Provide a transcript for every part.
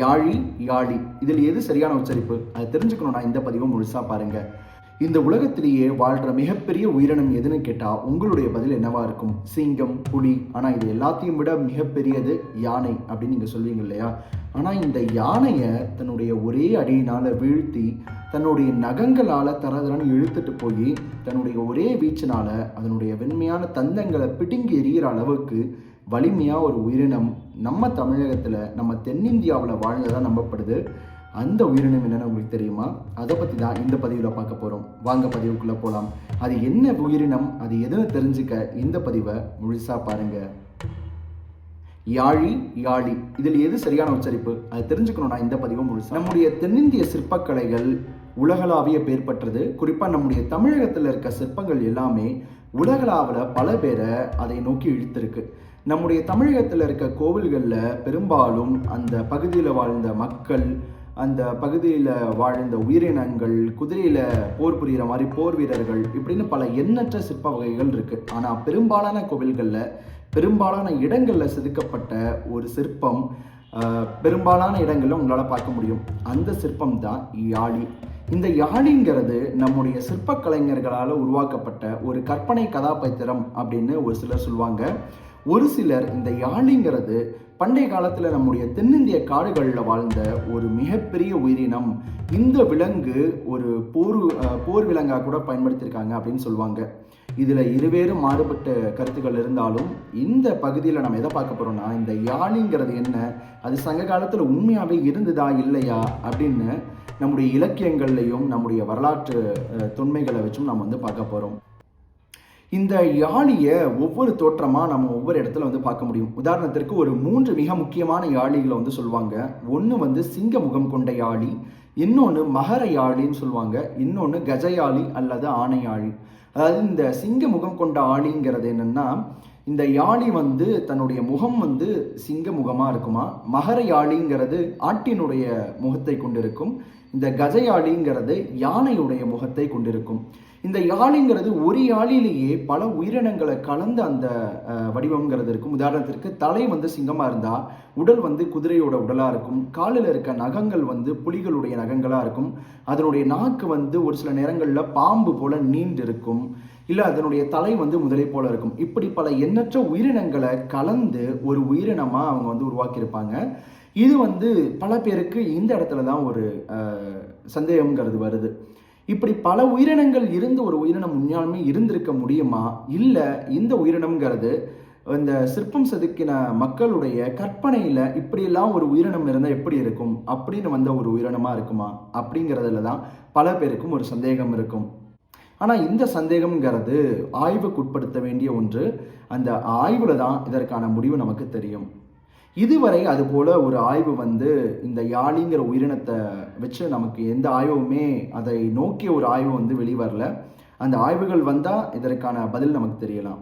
யாழி யாழி. இதில் எது சரியான உச்சரிப்பு? அதை தெரிஞ்சுக்கணும்னா இந்த பதிவை முழுசாக பாருங்கள் இந்த உலகத்திலேயே வாழ்கிற மிகப்பெரிய உயிரினம் எதுன்னு கேட்டால் உங்களுடைய பதில் என்னவா இருக்கும்? சிங்கம் புலி. ஆனால் இது எல்லாத்தையும் விட மிகப்பெரியது யானை அப்படின்னு நீங்கள் சொல்வீங்க இல்லையா? ஆனால் இந்த யானையை தன்னுடைய ஒரே அடியினால் வீழ்த்தி தன்னுடைய நகங்களால் தரதரன்னு இழுத்துட்டு போய் தன்னுடைய ஒரே வீச்சினால் அதனுடைய வெண்மையான தந்தங்களை பிடுங்கி எறிகிற அளவுக்கு வலிமையாக ஒரு உயிரினம் நம்ம தமிழகத்தில் நம்ம தென்னிந்தியாவில் வாழ்ந்ததாக நம்பப்படுது. அந்த உயிரினம் என்னென்னு உங்களுக்கு தெரியுமா? அதை பற்றி தான் இந்த பதிவில் பார்க்க போகிறோம் வாங்க பதிவுக்குள்ளே போகலாம் அது என்ன உயிரினம்? அது எதுன்னு தெரிஞ்சுக்க இந்த பதிவை முழுசாக பாருங்கள் யாழி யாழி. இதில் எது சரியான உச்சரிப்பு? அது தெரிஞ்சுக்கணும்னா இந்த பதிவும் முழுசா. நம்முடைய தென்னிந்திய சிற்பக்கலைகள் உலகளாவிய பேர் பெற்றது. குறிப்பாக நம்முடைய தமிழகத்தில் இருக்க சிற்பங்கள் எல்லாமே உலகளாவில் பல பேரை அதை நோக்கி இழுத்திருக்கு. நம்முடைய தமிழகத்தில் இருக்க கோவில்களில் பெரும்பாலும் அந்த பகுதியில் வாழ்ந்த மக்கள் அந்த பகுதியில் வாழ்ந்த உயிரினங்கள் குதிரையில் போர் புரிகிற மாதிரி போர் வீரர்கள் இப்படின்னு பல எண்ணற்ற சிற்ப வகைகள் இருக்குது ஆனால் பெரும்பாலான கோவில்களில் பெரும்பாலான இடங்களில் செதுக்கப்பட்ட ஒரு சிற்பம் பெரும்பாலான இடங்களில் உங்களால் பார்க்க முடியும். அந்த சிற்பம் தான் யாழி. இந்த யாழிங்கிறது நம்முடைய சிற்ப கலைஞர்களால் உருவாக்கப்பட்ட ஒரு கற்பனை கதாபாத்திரம் அப்படின்னு ஒரு சிலர் சொல்லுவாங்க. ஒரு சிலர் இந்த யாழிங்கிறது பண்டைய காலத்தில் நம்முடைய தென்னிந்திய காடுகளில் வாழ்ந்த ஒரு மிகப்பெரிய உயிரினம். இந்த விலங்கு ஒரு போர் போர் விலங்காக கூட பயன்படுத்தியிருக்காங்க அப்படின்னு சொல்லுவாங்க. இதில் இருவேறு மாறுபட்ட கருத்துக்கள் இருந்தாலும் இந்த பகுதியில் நம்ம எதை பார்க்க போகிறோம்னா இந்த யாழிங்கிறது என்ன? அது சங்க காலத்தில் உண்மையாகவே இருந்ததா இல்லையா? அப்படின்னு நம்முடைய இலக்கியங்கள்லையும் நம்முடைய வரலாற்று தொன்மைகளை வச்சும் நம்ம வந்து பார்க்க போகிறோம் இந்த யாழியை ஒவ்வொரு தோற்றமாக நம்ம ஒவ்வொரு இடத்துல வந்து பார்க்க முடியும். உதாரணத்திற்கு ஒரு மூன்று மிக முக்கியமான யாழிகளை வந்து சொல்லுவாங்க. ஒன்று வந்து சிங்க முகம் கொண்ட யாழி இன்னொன்று மகர யாழின்னு சொல்லுவாங்க இன்னொன்று கஜயாழி அல்லது ஆணையாழி அதாவது இந்த சிங்க முகம் கொண்ட ஆழிங்கிறது என்னன்னா இந்த யாழி வந்து தன்னுடைய முகம் வந்து சிங்க முகமாக இருக்குமா? மகர யாழிங்கிறது ஆட்டினுடைய முகத்தை கொண்டிருக்கும். இந்த கஜயாளிங்கிறது யானையுடைய முகத்தை கொண்டிருக்கும். இந்த யாழிங்கிறது ஒரு யாழிலேயே பல உயிரினங்களை கலந்த அந்த வடிவம்ங்கிறது இருக்கும். உதாரணத்திற்கு தலை வந்து சிங்கமாக இருந்தால் உடல் வந்து குதிரையோட உடலாக இருக்கும். காலில் இருக்க நகங்கள் வந்து புலிகளுடைய நகங்களாக இருக்கும். அதனுடைய நாக்கு வந்து ஒரு சில நேரங்களில் பாம்பு போல நீண்டு இருக்கும் இல்லை அதனுடைய தலை வந்து முதலை போல இருக்கும். இப்படி பல எண்ணற்ற உயிரினங்களை கலந்து ஒரு உயிரினமாக அவங்க வந்து உருவாக்கியிருப்பாங்க. இது வந்து பல பேருக்கு இந்த இடத்துல தான் ஒரு சந்தேகங்கிறது வருது. இப்படி பல உயிரினங்கள் இருந்து ஒரு உயிரினம் உண்மையாலுமே இருந்திருக்க முடியுமா? இல்லை இந்த உயிரினம்ங்கிறது இந்த சிற்பம் செதுக்கின மக்களுடைய கற்பனையில் இப்படியெல்லாம் ஒரு உயிரினம் இருந்தால் எப்படி இருக்கும்? அப்படின்னு வந்த ஒரு உயிரினமாக இருக்குமா? அப்படிங்கிறதுல தான் பல பேருக்கும் ஒரு சந்தேகம் இருக்கும். ஆனால் இந்த சந்தேகம்ங்கிறது ஆய்வுக்குட்படுத்த வேண்டிய ஒன்று. அந்த ஆய்வில் தான் இதற்கான முடிவு நமக்கு தெரியும். இதுவரை அதுபோல் ஒரு ஆய்வு வந்து இந்த யாழிங்கிற உயிரினத்தை வச்சு நமக்கு எந்த ஆய்வுமே அதை நோக்கிய ஒரு ஆய்வு வந்து வெளிவரல. அந்த ஆய்வுகள் வந்தால் இதற்கான பதில் நமக்கு தெரியலாம்.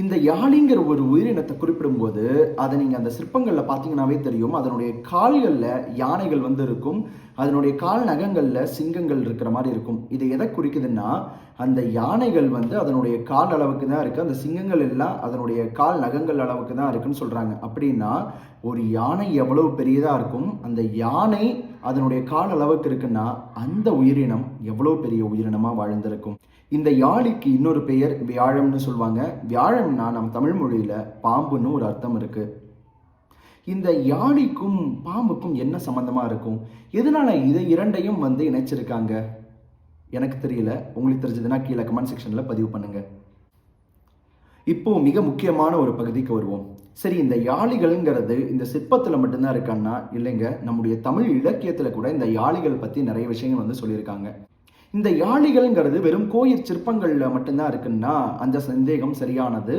இந்த யாழிங்கிற ஒரு உயிரினத்தை குறிப்பிடும்போது அதை நீங்கள் அந்த சிற்பங்களில் பார்த்தீங்கன்னாவே தெரியும். அதனுடைய கால்களில் யானைகள் வந்து இருக்கும். அதனுடைய கால் நகங்களில் சிங்கங்கள் இருக்கிற மாதிரி இருக்கும். இது எதை குறிக்குதுன்னா அந்த யானைகள் வந்து அதனுடைய கால் அளவுக்கு தான் இருக்குது அந்த சிங்கங்கள் எல்லாம் அதனுடைய கால் நகங்கள் அளவுக்கு தான் இருக்குன்னு சொல்கிறாங்க அப்படின்னா ஒரு யானை எவ்வளவு பெரியதாக இருக்கும்? அந்த யானை அதனுடைய கால் அளவுக்கு இருக்குன்னா அந்த உயிரினம் எவ்வளோ பெரிய உயிரினமாக வாழ்ந்திருக்கும்? இந்த யாழிக்கு இன்னொரு பெயர் வியாழம்னு சொல்லுவாங்க வியாழம்னா நம்ம தமிழ் மொழியில் பாம்புன்னு ஒரு அர்த்தம் இருக்குது இந்த யாழிக்கும் பாம்புக்கும் என்ன சம்மந்தமாக இருக்கும்? எதனால் இதை இரண்டையும் வந்து இணைச்சிருக்காங்க? எனக்கு தெரியல. உங்களுக்கு தெரிஞ்சதுன்னா கீழே கமெண்ட் செக்ஷனில் பதிவு பண்ணுங்கள் இப்போ மிக முக்கியமான ஒரு பகுதிக்கு வருவோம். சரி இந்த யாழிகள்ங்கிறது இந்த சிற்பத்தில் மட்டும்தான் இருக்கான்னா இல்லைங்க நம்முடைய தமிழ் இலக்கியத்தில் கூட இந்த யாழிகள் பற்றி நிறைய விஷயங்கள் வந்து சொல்லியிருக்காங்க. இந்த யாழிகள்ங்கிறது வெறும் கோயில் சிற்பங்களில் மட்டும்தான் இருக்குன்னா அந்த சந்தேகம் சரியானது.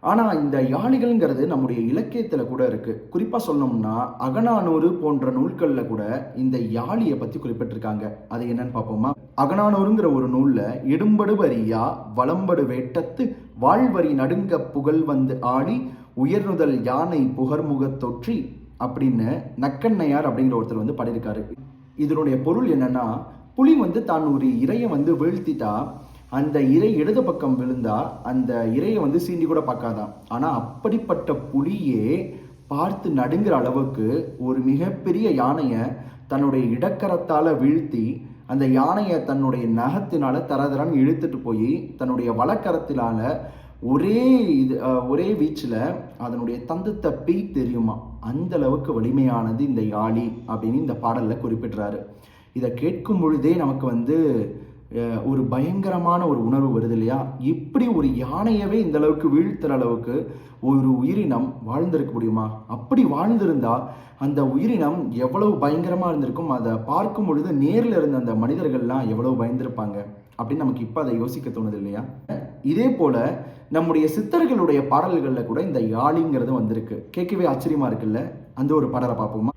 ஆனால் இந்த யாழிகள்ங்கிறது நம்முடைய இலக்கியத்தில் கூட இருக்குது குறிப்பாக சொல்லணும்னா அகநானூறு போன்ற நூல்களில் கூட இந்த யாழியை பற்றி குறிப்பிட்டிருக்காங்க. அது என்னன்னு பார்ப்போமா? அகநானூறுங்கிற ஒரு நூலில் இடும்படு வரியா வளம்படு வேட்டத்து வாழ்வரி நடுங்க புகழ் வந்து ஆடி உயர்நுதல் யானை புகர்முகத் தொற்றி அப்படின்னு நக்கண்ணையார் அப்படிங்கிற ஒருத்தர் வந்து பாடியிருக்காரு. இதனுடைய பொருள் என்னன்னா புலி வந்து தான் ஒரு இரையை வந்து வீழ்த்திட்டா அந்த இறை இடது பக்கம் விழுந்தா அந்த இரையை வந்து சீண்டி கூட பார்க்காதாம் ஆனால் அப்படிப்பட்ட புலியே பார்த்து நடுங்கிற அளவுக்கு ஒரு மிகப்பெரிய யானையை தன்னுடைய இடக்கரத்தால் வீழ்த்தி அந்த யானையை தன்னுடைய நகத்தினால தரதரன்னு இழுத்துட்டு போய் தன்னுடைய வலக்கரத்தினால ஒரே இது ஒரே வீச்சில் அதனுடைய தந்தத்தை பெய் தெரியுமா? அந்த அளவுக்கு வலிமையானது இந்த யாழி அப்படின்னு இந்த பாடலில் குறிப்பிடுறாரு. இதை கேட்கும் பொழுதே நமக்கு வந்து ஒரு பயங்கரமான ஒரு உணர்வு வருது இல்லையா? இப்படி ஒரு யானையவே இந்த அளவுக்கு வீழ்த்துற அளவுக்கு ஒரு உயிரினம் வாழ்ந்திருக்க முடியுமா? அப்படி வாழ்ந்திருந்தா அந்த உயிரினம் எவ்வளவு பயங்கரமாக இருந்திருக்கும் அதை பார்க்கும் பொழுது நேரில் இருந்த அந்த மனிதர்கள்லாம் எவ்வளவு பயந்திருப்பாங்க அப்படின்னு நமக்கு இப்போ அதை யோசிக்க தோணுது இல்லையா? இதே போல நம்முடைய சித்தர்களுடைய பாடல்களில் கூட இந்த யாழிங்கிறது வந்திருக்கு. கேட்கவே ஆச்சரியமா இருக்குல்ல? அந்த ஒரு பாடலை பார்ப்போமா?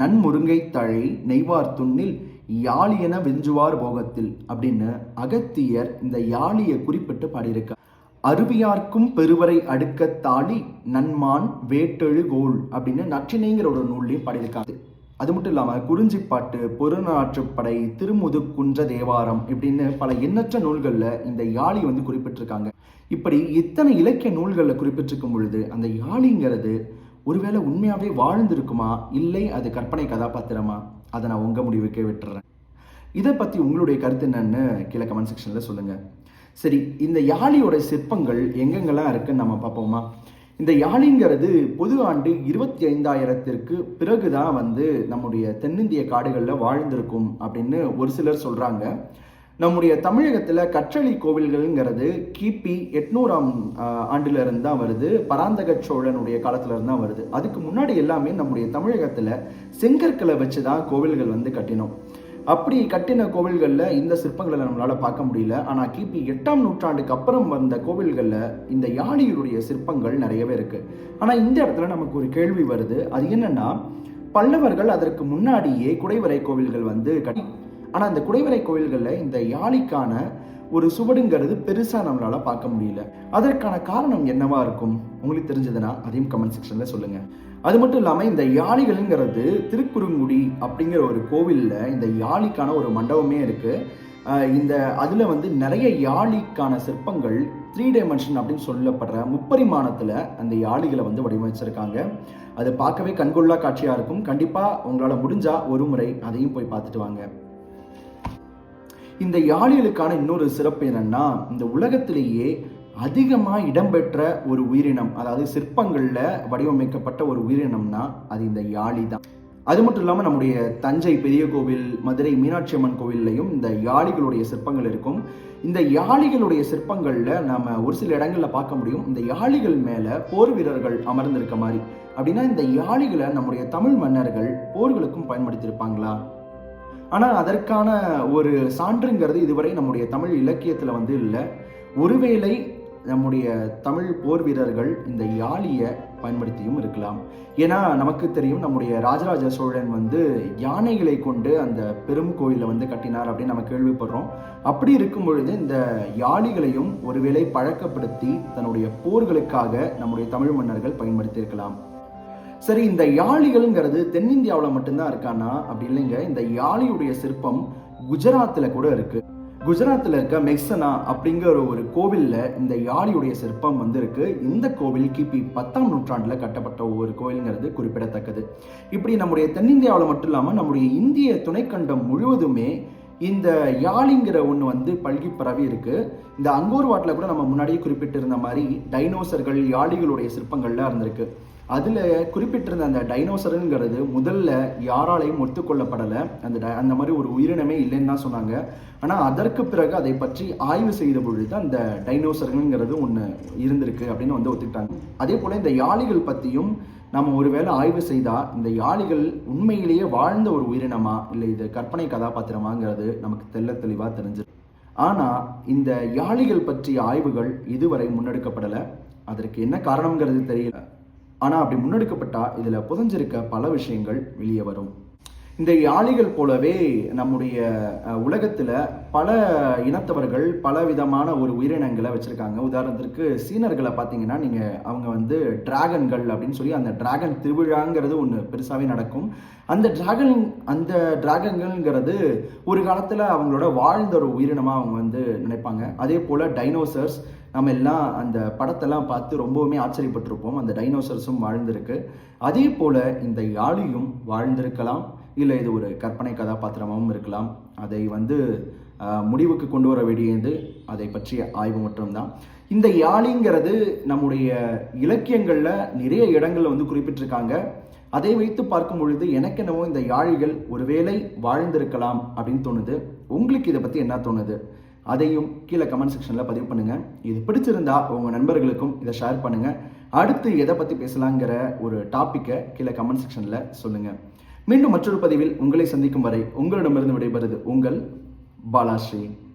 நன்முருங்கை தழை நெய்வார் துண்ணில் யாழியென வெஞ்சுவார் போகத்தில் அப்படின்னு அகத்தியர் இந்த யாழியை குறிப்பிட்டு பாடியிருக்கார் அருவியார்க்கும் பெருவரை அடுக்க தாளி நன்மான் வேட்டெழுகோல் அப்படின்னு நற்றினைங்கிற ஒரு நூல்லையும் பாடியிருக்காங்க அது மட்டும் இல்லாமல் குறிஞ்சிப்பாட்டு பொருநாற்றுப்படை திருமுது குன்ற தேவாரம் இப்படின்னு பல எண்ணற்ற நூல்களில் இந்த யாழி வந்து குறிப்பிட்டிருக்காங்க. இப்படி இத்தனை இலக்கிய நூல்களில் குறிப்பிட்டிருக்கும் பொழுது அந்த யாழிங்கிறது ஒருவேளை உண்மையாகவே வாழ்ந்திருக்குமா? இல்லை அது கற்பனை கதாபாத்திரமா? அதை நான் உங்கள் முடிவுக்கே விட்டுறேன். இதை பற்றி உங்களுடைய கருத்து என்னன்னு கீழே கமெண்ட் செக்ஷனில் சொல்லுங்கள் சரி இந்த யாழியோட சிற்பங்கள் எங்கெங்கெல்லாம் இருக்குன்னு நம்ம பார்ப்போமா? இந்த யாழிங்கிறது பொது ஆண்டு இருபத்தி ஐந்தாயிரத்திற்கு பிறகு தான் வந்து நம்முடைய தென்னிந்திய காடுகளில் வாழ்ந்திருக்கும் அப்படின்னு ஒரு சிலர் சொல்கிறாங்க நம்முடைய தமிழகத்தில் கற்றளி கோவில்கள்ங்கிறது கிபி எட்நூறாம் ஆண்டிலிருந்து தான் வருது. பராந்தக சோழனுடைய காலத்திலிருந்து தான் வருது. அதுக்கு முன்னாடி எல்லாமே நம்முடைய தமிழகத்தில் செங்கற்களை வச்சு தான் கோவில்கள் வந்து கட்டினோம். அப்படி கட்டின கோவில்களில் இந்த சிற்பங்களை நம்மளால் பார்க்க முடியல. ஆனால் கிபி எட்டாம் நூற்றாண்டுக்கு அப்புறம் வந்த கோவில்களில் இந்த யாழிகளுடைய சிற்பங்கள் நிறையவே இருக்குது ஆனால் இந்த இடத்துல நமக்கு ஒரு கேள்வி வருது. அது என்னென்னா பல்லவர்கள் அதற்கு முன்னாடியே குடைவரை கோவில்கள் வந்து கட்டி ஆனால் அந்த குடைவரை கோயில்களில் இந்த யாழிக்கான ஒரு சுவடுங்கிறது பெருசாக நம்மளால் பார்க்க முடியல. அதற்கான காரணம் என்னவா இருக்கும்? உங்களுக்கு தெரிஞ்சதுன்னா அதையும் கமெண்ட் செக்ஷனில் சொல்லுங்கள் அது மட்டும் இல்லாமல் இந்த யாழிகள்ங்கிறது திருக்குறுங்குடி அப்படிங்கிற ஒரு கோவிலில் இந்த யாழிக்கான ஒரு மண்டபமே இருக்குது இந்த அதில் வந்து நிறைய யாழிக்கான சிற்பங்கள் த்ரீ டைமென்ஷன் அப்படின்னு சொல்லப்படுற முப்பரிமாணத்தில் அந்த யாழிகளை வந்து வடிவமைச்சிருக்காங்க. அது பார்க்கவே கண்கொள்ளா காட்சியாக இருக்கும். கண்டிப்பாக உங்களால் முடிஞ்சால் ஒரு முறை அதையும் போய் பார்த்துட்டு வாங்க. இந்த யாழிகளுக்கான இன்னொரு சிறப்பு என்னன்னா இந்த உலகத்திலேயே அதிகமாக இடம்பெற்ற ஒரு உயிரினம் அதாவது சிற்பங்களில் வடிவமைக்கப்பட்ட ஒரு உயிரினம்னா அது இந்த யாழி தான். அது மட்டும் இல்லாமல் நம்முடைய தஞ்சை பெரிய கோவில் மதுரை மீனாட்சி அம்மன் கோவில்லையும் இந்த யாழிகளுடைய சிற்பங்கள் இருக்கும். இந்த யாழிகளுடைய சிற்பங்களில் நம்ம ஒரு சில இடங்களில் பார்க்க முடியும். இந்த யாழிகள் மேலே போர் வீரர்கள் அமர்ந்திருக்க மாதிரி. அப்படின்னா இந்த யாழிகளை நம்முடைய தமிழ் மன்னர்கள் போர்களுக்கும் பயன்படுத்தியிருப்பாங்களா? ஆனால் அதற்கான ஒரு சான்றுங்கிறது இதுவரை நம்முடைய தமிழ் இலக்கியத்தில் வந்து இல்லை. ஒருவேளை நம்முடைய தமிழ் போர் வீரர்கள் இந்த யாழியை பயன்படுத்தியும் இருக்கலாம். ஏன்னா நமக்கு தெரியும் நம்முடைய ராஜராஜ சோழன் வந்து யானைகளை கொண்டு அந்த பெரும் கோயிலை வந்து கட்டினார் அப்படின்னு நம்ம கேள்விப்படுறோம். அப்படி இருக்கும் பொழுது இந்த யாழிகளையும் ஒருவேளை பழக்கப்படுத்தி தன்னுடைய போர்களுக்காக நம்முடைய தமிழ் மன்னர்கள் பயன்படுத்தியிருக்கலாம். சரி இந்த யாழிகள்ங்கிறது தென்னிந்தியாவில் மட்டும்தான் இருக்கானா? அப்படி இல்லைங்க. இந்த யாழியுடைய சிற்பம் குஜராத்தில் கூட இருக்கு. குஜராத்தில் இருக்க மெக்சனா அப்படிங்கிற ஒரு கோவிலில் இந்த யாழியுடைய சிற்பம் வந்திருக்கு இந்த கோவில் கிபி பத்தாம் நூற்றாண்டில் கட்டப்பட்ட ஒவ்வொரு கோவில்ங்கிறது குறிப்பிடத்தக்கது. இப்படி நம்முடைய தென்னிந்தியாவில் மட்டும் இல்லாமல் நம்முடைய இந்திய துணைக்கண்டம் முழுவதுமே இந்த யாழிங்கிற ஒன்று வந்து பல்கி பரவி இருக்கு. இந்த அங்கூர் வாட்டில் கூட நம்ம முன்னாடியே குறிப்பிட்டிருந்த மாதிரி டைனோசர்கள் யாழிகளுடைய சிற்பங்கள்லாம் இருந்திருக்கு. அதில் குறிப்பிட்டிருந்த அந்த டைனோசருங்கிறது முதல்ல யாராலையும் ஒத்துக்கொள்ளப்படலை. அந்த ட- அந்த மாதிரி ஒரு உயிரினமே இல்லைன்னு தான் சொன்னாங்க. ஆனால் அதற்கு பிறகு அதை பற்றி ஆய்வு செய்த பொழுது அந்த டைனோசருங்கிறது ஒன்று இருந்திருக்கு அப்படின்னு வந்து ஒத்துக்கிட்டாங்க. அதே போல் இந்த யாழிகள் பற்றியும் நம்ம ஒருவேளை ஆய்வு செய்தால் இந்த யாழிகள் உண்மையிலேயே வாழ்ந்த ஒரு உயிரினமா? இல்லை இது கற்பனை கதாபாத்திரமாங்கிறது நமக்கு தெல்ல தெளிவாக தெரிஞ்சிருக்கு. ஆனால் இந்த யாழிகள் பற்றிய ஆய்வுகள் இதுவரை முன்னெடுக்கப்படலை. அதற்கு என்ன காரணங்கிறது தெரியல. ஆனால் அப்படி முன்னெடுக்கப்பட்டால் இதில் புதஞ்சிருக்க பல விஷயங்கள் வெளியே வரும். இந்த யாழிகள் போலவே நம்முடைய உலகத்தில் பல இனத்தவர்கள் பல விதமான ஒரு உயிரினங்களை வச்சுருக்காங்க. உதாரணத்திற்கு சீனர்களை பார்த்தீங்கன்னா நீங்கள் அவங்க வந்து டிராகன்கள் அப்படின்னு சொல்லி அந்த டிராகன் திருவிழாங்கிறது ஒன்று பெருசாகவே நடக்கும். அந்த டிராகன் அந்த டிராகன்கள்ங்கிறது ஒரு காலத்தில் அவங்களோட வாழ்ந்த ஒரு உயிரினமாக அவங்க வந்து நினைப்பாங்க. அதே போல் டைனோசர்ஸ் நம்ம எல்லாம் அந்த படத்தெல்லாம் பார்த்து ரொம்பவுமே ஆச்சரியப்பட்டிருப்போம். அந்த டைனோசர்ஸும் வாழ்ந்திருக்கு. அதே போல் இந்த யாழியும் வாழ்ந்திருக்கலாம். இல்லை இது ஒரு கற்பனை கதாபாத்திரமாகவும் இருக்கலாம். அதை வந்து முடிவுக்கு கொண்டு வர வேண்டியது அதை பற்றிய ஆய்வு மட்டும்தான். இந்த யாழிங்கிறது நம்முடைய இலக்கியங்களில் நிறைய இடங்களில் வந்து குறிப்பிட்டிருக்காங்க. அதை வைத்து பார்க்கும் பொழுது எனக்கு என்னவோ இந்த யாழிகள் ஒருவேளை வாழ்ந்திருக்கலாம் அப்படின்னு தோணுது. உங்களுக்கு இதை பற்றி என்ன தோணுது? அதையும் கீழே கமெண்ட் செக்ஷனில் பதிவு பண்ணுங்கள் இது பிடிச்சிருந்தா உங்கள் நண்பர்களுக்கும் இதை ஷேர் பண்ணுங்கள் அடுத்து எதை பற்றி பேசலாங்கிற ஒரு டாப்பிக்கை கீழே கமெண்ட் செக்ஷனில் சொல்லுங்கள் மீண்டும் மற்றொரு பதிவில் உங்களை சந்திக்கும் வரை உங்களிடமிருந்து விடைபெறுது உங்கள் বালাসে।